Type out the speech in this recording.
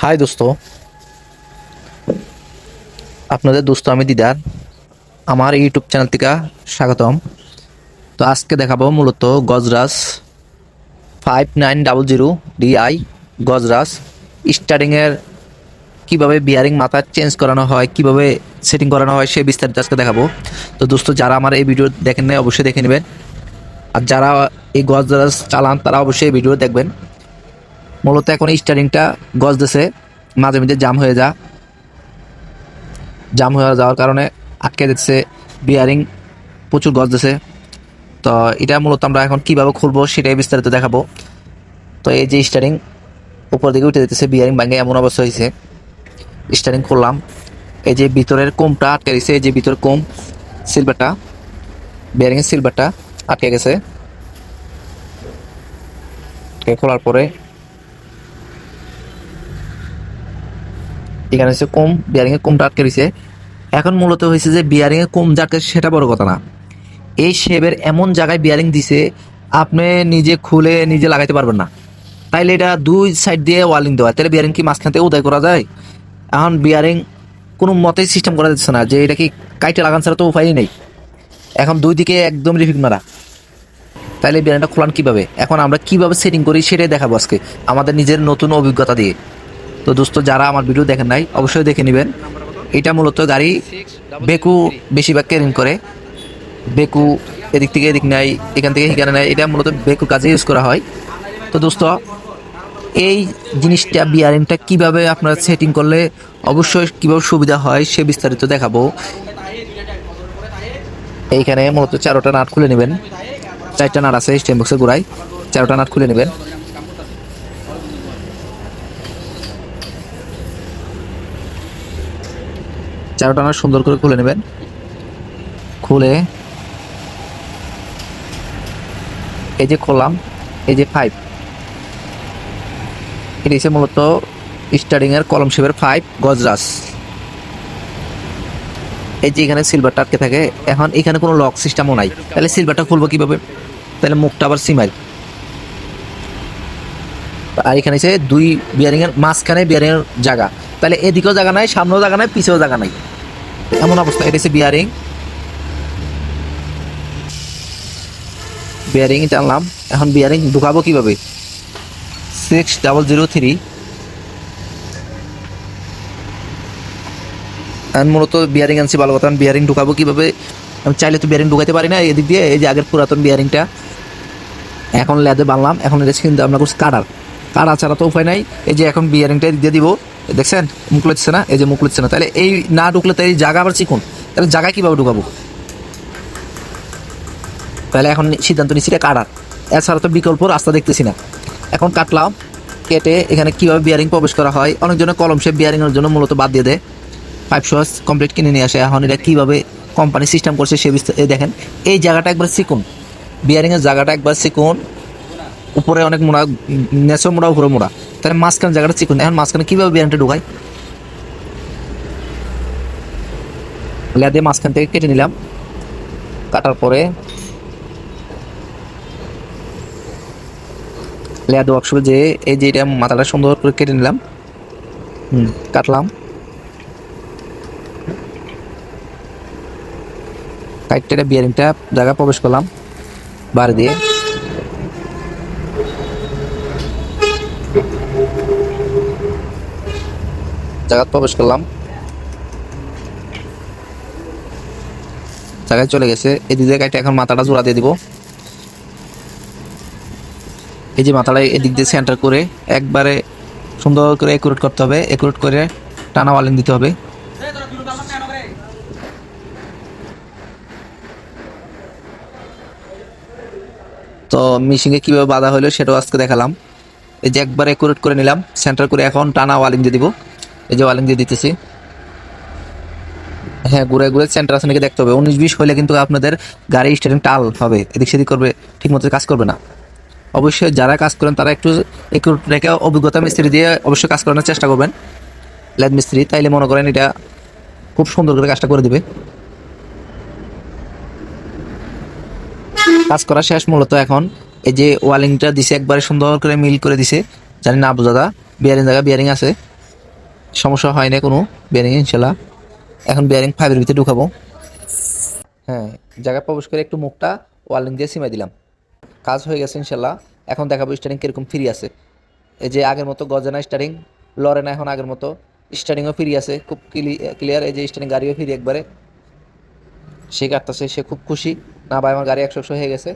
High দোস্ত। আপনাদের দোস্ত আমি দিদার। আমার ইউটিউব চ্যানেল থেকে স্বাগতম। তো আজকে দেখাবো মূলত Gajraj five nine double zero DI Gajraj. স্টার্টিংয়ের কীভাবে বিয়ারিং মাথা চেঞ্জ করানো হয়, কীভাবে সেটিং করানো হয়, সে বিস্তারিত আজকে দেখাবো। তো দোস্ত, যারা আমার এই ভিডিও দেখেন নাই অবশ্যই দেখে নেবেন। আর যারা এই গজরাজ চালান, তারা অবশ্যই এই ভিডিও দেখবেন। মূলত এখন স্টারিংটা গজ দিছে মাঝে মাঝে জাম হয়ে যা। জাম হয়ে যাওয়ার কারণে আটকে দিচ্ছে বিয়ারিং প্রচুর গজ দিছে তো এটা মূলত আমরা এখন কীভাবে খুলবো সেটাই বিস্তারিত দেখাবো। তো এই যে স্টারিং, উপর দিকে উঠে দিতেছে বিয়ারিং ভাঙে এমন অবস্থা হয়েছে স্টারিং খুললাম। এই যে ভিতরের কোমটা আটকে দিছে, এই যে ভিতরের কোম সিলভারটা বিয়ারিংয়ের সিলভারটা আটকে গেছে। খোলার পরে এখানে হচ্ছে কম বিয়ারিং এর কমটা আটকে রয়েছে এখন মূলত হয়েছে যে বিয়ারিং এর কম যে আটকে সেটা বড় কথা না। এই শেপের এমন জায়গায় বিয়ারিং দিছে, আপনি নিজে খুলে নিজে লাগাইতে পারবেন না। তাইলে এটা দুই সাইড দিয়ে ওয়ালিং দেওয়া। তাহলে বিয়ারিং কি মাঝখান থেকে উদয় করা যায়? এখন বিয়ারিং কোনো মতেই সিস্টেম করা যাচ্ছে না যে এটা কি কাইটে লাগান ছাড়া তো উপায়ই নেই। এখন দুই দিকে একদম রিফিক মারা। তাহলে বিয়ারিংটা খোলান কীভাবে? এখন আমরা কীভাবে সেটিং করি সেটাই দেখাবো আজকে। আমাদের নিজের নতুন অভিজ্ঞতা দিয়ে। তো দোস্ত, যারা আমার ভিডিও দেখেন নাই, অবশ্যই দেখে নেবেন। এটা মূলত গাড়ি বেকু বেশিরভাগ ক্যারিং করে। বেকু এদিক থেকে এদিক নেয় এখান থেকে এখানে নেয় এটা মূলত বেকু কাজে ইউজ করা হয়। তো দোস্ত, এই জিনিসটা বিয়ারিংটা কীভাবে আপনারা সেটিং করলে অবশ্যই কীভাবে সুবিধা হয় সে বিস্তারিত দেখাবো। এইখানে মূলত চারোটা নাট খুলে নেবেন। চারটা নাট আছে স্টেম বক্সের গোড়ায়। চারোটা নাট খুলে নেবেন। চারোটা নাট সুন্দর করে খুলে নেবেন। খুলে এই যে খুললাম, এই যে ফাইভ এটি হচ্ছে মূলত স্টার্টিং এর কলম শেপের ফাইভ গজরাস এই যে এখানে সিলভারটা আটকে থাকে, এখন এখানে কোনো লক সিস্টেমও নাই। তাহলে সিলভারটা খুলবো কীভাবে? তাহলে মুখটা আবার সিমাইল। আর এখানে হচ্ছে দুই বিয়ারিং এর মাঝখানে বিয়ারিং এর জায়গা। তাহলে এদিকেও জায়গা নাই, সামনেও জায়গা নাই, পিছেও জায়গা নাই। এমন অবস্থা, এটা হচ্ছে বিয়ারিং বিয়ারিং টানলাম, এখন বিয়ারিং ঢুকাবো কীভাবে? সিক্স ডাবল জিরো থ্রি আমি মূলত বিয়ারিং আনছি ভালো কথা বিয়ারিং ঢুকাবো কীভাবে? আমি চাইলে তো বিয়ারিং ঢুকাইতে পারি না, এদিক দিয়ে, এই যে আগের পুরাতন বিয়ারিংটা এখন লেদে বানলাম, এখন এটা ভাবনা করছি কাটার কাটা ছাড়া তো উপায় নাই, এই যে এখন বিয়ারিংটা এদিক দিয়ে দিব। দেখছেন? মুখ লচ্ছে না? এই যে মুখ লচ্ছে না। তাহলে এই না ঢুকলে তো এই জায়গা আবার চিকুন। তাহলে জায়গায় কীভাবে ঢুকাবো? তাহলে এখন সিদ্ধান্ত নিচ্ছি এটা কাটার। এছাড়া তো বিকল্প রাস্তা দেখতেছি না। এখন কাটলাম, কেটে এখানে কীভাবে বিয়ারিং প্রবেশ করা হয়, অনেকজনের কলম সে বিয়ারিংয়ের জন্য মূলত বাদ দিয়ে দেয়। পাইপ সস কমপ্লিট কিনে নিয়ে আসে। এখন এটা কীভাবে কোম্পানি সিস্টেম করছে সে বিস্তার দেখেন, এই জায়গাটা একবার চিকুন। বিয়ারিংয়ের জায়গাটা একবার চিকুন। উপরে অনেক মোড়া নেচো মোড়া, উপরে মোড়া। তাহলে মাঝখানে জায়গাটা চিকুন। এখন মাঝখানে কীভাবে বিয়ারিংটা ঢুকাই? লেদে মাঝখান থেকে কেটে নিলাম। কাটার পরে লেয়ার ওয়ার্কশপে যে এই যে এটা মাথাটা সুন্দর করে কেটে নিলাম। হুম, কাটলাম। কাইটটা বিয়ারিংটা জায়গা প্রবেশ করলাম। বার দিয়ে। জায়গা প্রবেশ করলাম। জায়গায় চলে গেছে। এই দিকে কাইটটা এখন মাথাটা জোড়া দিয়ে দিব। এই যে মাথাটা এদিক দিয়ে সেন্টার করে একবারে সুন্দর করে একুরেট করতে হবে। একুরেট করে টানা ওয়ালিং দিতে হবে। তো মিশিংয়ে কীভাবে বাধা হলো সেটাও আজকে দেখালাম। এই যে একবার একুরেট করে নিলাম। সেন্টার করে এখন টানা ওয়ালিং দিয়ে দিব। এই যে ওয়ালিং দিয়ে দিতেছি। হ্যাঁ ঘুরে ঘুরে সেন্টার আছে নাকি দেখতে হবে। উনিশ বিশ হলে কিন্তু আপনাদের গাড়ি স্টারিং টাল হবে। এদিক সেদিক করবে ঠিক মতো কাজ করবে না। অবশ্যই যারা কাজ করেন, তারা একটু একটু রেখে অভিজ্ঞতা মিস্ত্রি দিয়ে অবশ্যই কাজ করানোর চেষ্টা করবেন। ল্যাদ মিস্ত্রি, তাইলে মনে করেন এটা খুব সুন্দর করে কাজটা করে দিবে। কাজ করা শেষ মূলত এখন। এই যে ওয়ালিংটা দিছে, একবারে সুন্দর করে মিল করে দিছে। জানি না বোঝা বিয়ারিং জায়গা, বিয়ারিং আছে। সমস্যা হয় না কোনো বিয়ারিং ইনশাল্লাহ। এখন বিয়ারিং ফাইভের ভিতরে ঢুকাবো। হ্যাঁ জায়গা প্রবেশ করে একটু মুখটা ওয়ার্লিং দিয়ে সিমাই দিলাম। কাজ হয়ে গেছে, ইনশাল্লাহ। এখন দেখাবো স্টারিং কীরকম ফ্রি আছে। এই যে আগের মতো গজনা স্টারিং লরে না এখন আগের মতো স্টারিংও ফ্রি আছে। খুব ক্লিয়ার এই যে স্টারিং গাড়িও ফ্রি একবারে। সে কাটতেছে, সে খুব খুশি। না ভাই, আমার গাড়ি একশো একশো হয়ে গেছে।